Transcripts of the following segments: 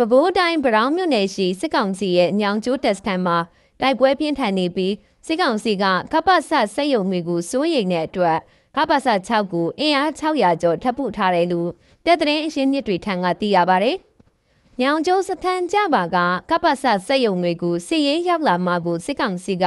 ပဲခူးတိုင်းဗရောင်းမြို့နယ်ရှိစစ်ကောင်စီရဲ့ညောင်ကျိုးတက်စခန်းမှာတိုက်ပွဲပြင်းထန်နေပြီးစစ်ကောင်စီကကပ္ပဆစက်ရုံတွေကိုစိုးရိမ်တဲ့အတွက်ကပ္ပဆ6ကိုအင်အား600ကျော်ထပ်ပုထားတယ်လို့တပ်သတင်းအရှင်းမြစ်တွေထံကသိရပါတယ်။ညောင်ကျိုးစခန်းကြပါကကပ္ပဆစက်ရုံတွေကိုစစ်ရေးရောက်လာမှကိုစစ်ကောင်စီက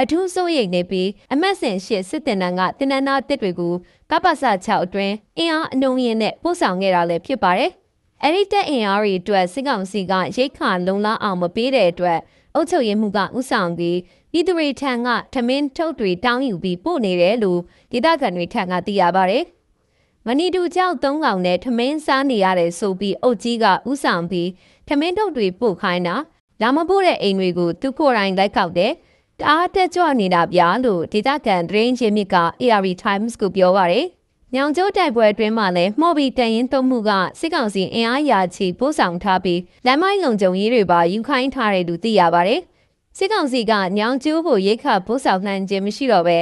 အထူးစိုးရိမ်နေပြီးအမတ်စင်ရှစ်စစ်တင်နန်းကတင်နန်းသားတစ်တွေကိုကပ္ပဆ6အတွင်းအင်အားအနှုံရင်နဲ့ပို့ဆောင်ခဲ့တာလည်းဖြစ်ပါတယ်။ အဲ့ဒီတက်အင်အားတွေအတွက်စစ်ကောင်စီကရိတ်ခါလုံလောက်အောင်မပေးတဲ့အတွက်အုပ်ချုပ်ရေးမှုကဥဆောင်ပြီးပြည်သူတွေထံကထမင်းထုတ်တွေတောင်းယူပြီးပို့နေတယ်လို့ဒေသခံတွေထံကသိရပါတယ်။မနီတူကြောက်သုံးကောင်နဲ့ထမင်းစားနေရတယ်ဆိုပြီးအုတ်ကြီးကဥဆောင်ပြီးထမင်းထုတ်တွေပို့ခိုင်းတာဒါမပို့တဲ့အိမ်တွေကိုသူကိုယ်တိုင်လိုက်ခောက်တယ်တအားတက်ကြွနေတာဗျာလို့ဒေသခံသတင်းရင်းမြစ်က AR Times ကိုပြောပါရယ်။ ညောင်ကျိုးတိုက်ပွဲအတွင်းမှာလည်းမှော်ပြီးတန်ရင်သုံးမှုကစစ်ကောင်စီအင်အားရာချီပို့ဆောင်ထားပြီးလမ်းမိုင်းလုံခြုံရေးတွေပါယူခိုင်းထားတယ်လို့သိရပါရယ်။စစ်ကောင်စီကညောင်ကျိုးကိုရိတ်ခပို့ဆောင်နိုင်ခြင်းမရှိတော့ပဲ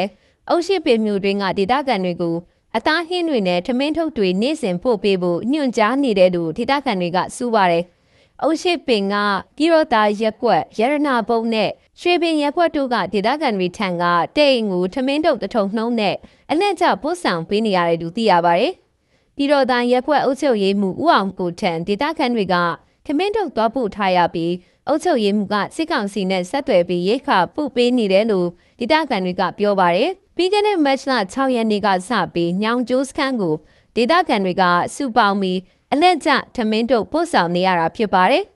အုပ်ရှိပင်မျိုးတွင်းကဒေသခံတွေကိုအသားဟင်းတွေနဲ့ထမင်းထုတ်တွေနေ့စဉ်ပို့ပေးဖို့ညွှန်ကြားနေတယ်လို့ဒေသခံတွေကဆိုပါတယ်။ အုတ်ရှိပင်ကပြည်တော်သားရက်ကွက်ရရနာပုံနဲ့ရွှေပင်ရက်ကွက်တို့ကဒေသခံတွေထံကတိတ်ငူထမင်းတုပ်တထုံနှုံးနဲ့အလက်ကျပို့ဆောင်ပေးနေရတယ်လို့သိရပါတယ်။ပြည်တော်သားရက်ကွက်အုပ်ချုပ်ရေးမှုဦးအောင်ကိုထံဒေသခံတွေကထမင်းတုပ်သွားပို့ထားရပြီးအုပ်ချုပ်ရေးမှုကစစ်ကောင်စီနဲ့ဆက်သွယ်ပြီးရိတ်ခါပုတ်ပေးနေတယ်လို့ဒေသခံတွေကပြောပါတယ်။ပြီးခဲ့တဲ့မတ်လ6ရက်နေ့ကစပြီးညောင်ကျိုးစခန်းကို ဒေသခံတွေကစုပေါင်းပြီးအလက်ကျထမင်းတို့ပို့ဆောင်နေရတာဖြစ်ပါတယ်။